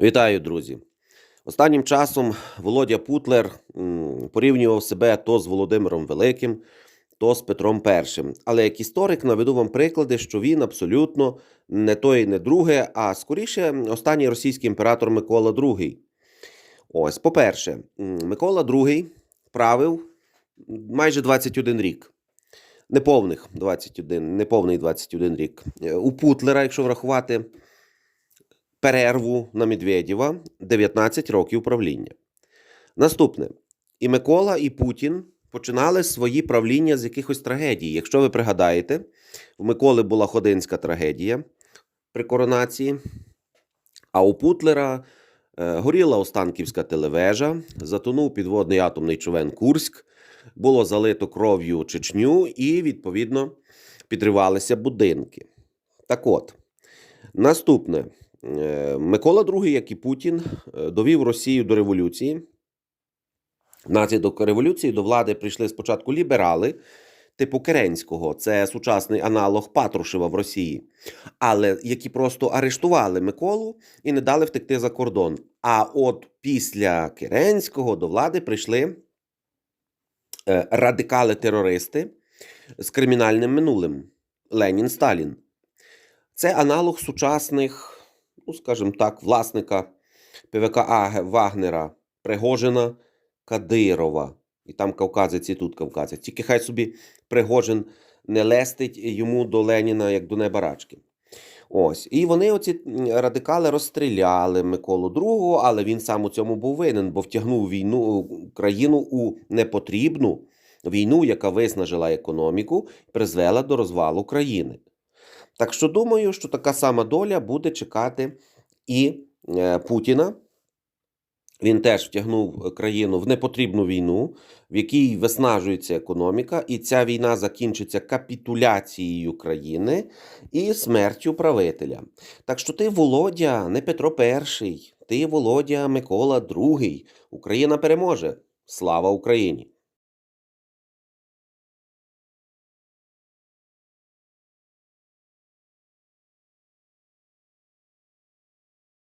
Вітаю, друзі! Останнім часом Володя Путлер порівнював себе то з Володимиром Великим, то з Петром І. Але як історик наведу вам приклади, що він абсолютно не той, не друге, а скоріше останній російський імператор Микола II. Ось, по-перше, Микола II правив майже 21 рік. Неповних 21, неповний 21 рік. Е, У Путлера, якщо врахувати перерву на Медведєва 19 років правління. Наступне. І Микола, і Путін починали свої правління з якихось трагедій. Якщо ви пригадаєте, у Миколи була Ходинська трагедія при коронації, а у Путлера е, горіла Останківська телевежа, затонув підводний атомний човен Курськ, було залито кров'ю Чечню і, відповідно, підривалися будинки. Так от, наступне. Е, Микола II, як і Путін, е, довів Росію до революції. Внаслідок революції до влади прийшли спочатку ліберали, типу Керенського, це сучасний аналог Патрушева в Росії, але які просто арештували Миколу і не дали втекти за кордон. А от після Керенського до влади прийшли е, радикали-терористи з кримінальним минулим Ленін Сталін. Це аналог сучасних, ну скажімо так, власника ПВК Вагнера Пригожина Кадирова. І там кавказець, і тут кавказець. Тільки хай собі Пригожин не лестить йому до Леніна, як до неба рачки. Ось. І вони, оці радикали, розстріляли Миколу II, але він сам у цьому був винен, бо втягнув війну країну у непотрібну війну, яка виснажила економіку, призвела до розвалу країни. Так що думаю, що така сама доля буде чекати і е, Путіна. Він теж втягнув країну в непотрібну війну, в якій виснажується економіка, і ця війна закінчиться капітуляцією країни і смертю правителя. Так що ти, Володя, не Петро І, ти, Володя, Микола II. Україна переможе. Слава Україні!